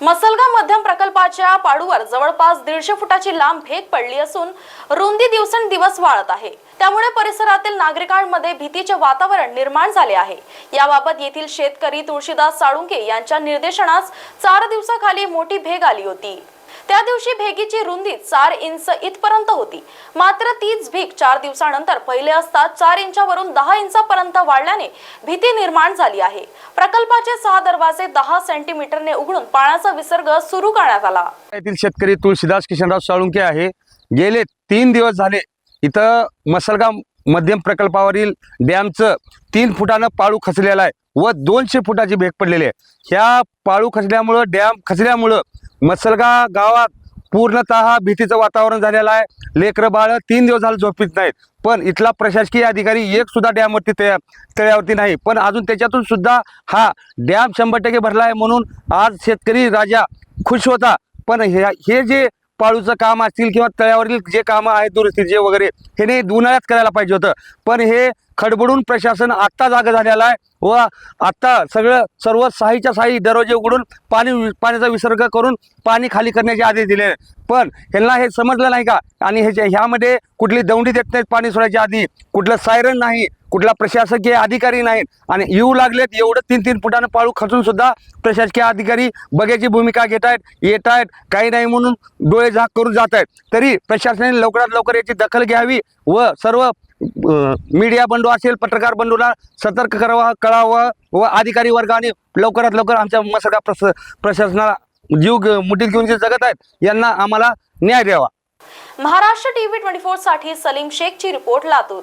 मसलगा मध्यम प्रकल्पाच्या पाडूवर जवळपास दीडशे फुटाची लांब भेग पडली असून रुंदी दिवसेंदिवस वाढत आहे. त्यामुळे परिसरातील नागरिकांमध्ये भीतीचे वातावरण निर्माण झाले आहे. याबाबत येथील शेतकरी तुळशीदास साळुंके यांच्या निर्देशनास चार दिवसाखाली मोठी भेग आली होती. त्या दिवशी भेगीची रुंदी चार इंच इथपर्यंत होती. मात्र तीच भीक चार दिवसानंतर पहिले असता चार इंचावरून दहा इंचापर्यंत वाढल्याने भीती निर्माण झाली आहे. प्रकल्पाचे सहा दरवाजे दहा सेंटीमीटरने उघडून पाण्याचा विसर्ग सुरू करण्यात आला. येथील शेतकरी तुळशीदास किशनराव साळुंके आहे. गेले तीन दिवस झाले इथं मसलगाव मध्यम प्रकल्पावरील डॅमचं तीन फुटानं पाळू खचलेलं आहे व दोनशे फुटाची भेग पडलेली आहे. ह्या पाळू खचल्यामुळं डॅम खचल्यामुळं मसलगा गावात पूर्णतः भीतीचं वातावरण झालेलं आहे. लेकरं बाळ तीन दिवस झालं झोपीत नाहीत. पण इथला प्रशासकीय अधिकारी एक सुद्धा डॅमवरती तळ्या तळ्यावरती नाही. पण अजून त्याच्यातून सुद्धा हा डॅम शंभर टक्के भरला आहे म्हणून आज शेतकरी राजा खुश होता. पण हे हे जे पाळूचं काम असतील किंवा तळ्यावरील जे कामं आहेत दुरुस्तीचे वगैरे हे नाही उन्हाळ्यात करायला पाहिजे होतं. पण हे खडबडून प्रशासन आत्ता जागा झालेला आहे व आत्ता सगळं सर्व साहीच्या साही दरवाजे उघडून पाणी पाण्याचा विसर्ग करून पाणी खाली करण्याचे आदेश दिले पण ह्यांना हे समजलं नाही का? आणि ह्याच्या ह्यामध्ये कुठली दौंडी देत नाहीत पाणी सोडायच्या आधी. कुठलं सायरन नाही. कुठला प्रशासकीय अधिकारी नाहीत. आणि येऊ लागलेत एवढं तीन तीन फुटानं पाळू खचून सुद्धा प्रशासकीय अधिकारी बघ्याची भूमिका घेत आहेत येत आहेत काही नाही म्हणून डोळे झाक करून जात आहेत तरी प्रशासनाने लवकरात लवकर याची दखल घ्यावी व सर्व मीडिया बंधू असेल पत्रकार बंधूला सतर्क करावा कळावं व अधिकारी वर्गाने लवकरात लवकर आमच्या मसका प्रस प्रशासनाला जीव मुठीत घेऊन जे जगत आहेत यांना आम्हाला न्याय द्यावा. महाराष्ट्र टीव्ही ट्वेंटी फोरसाठी सलीम शेखची रिपोर्ट लातूर.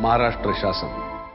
महाराष्ट्र शासन.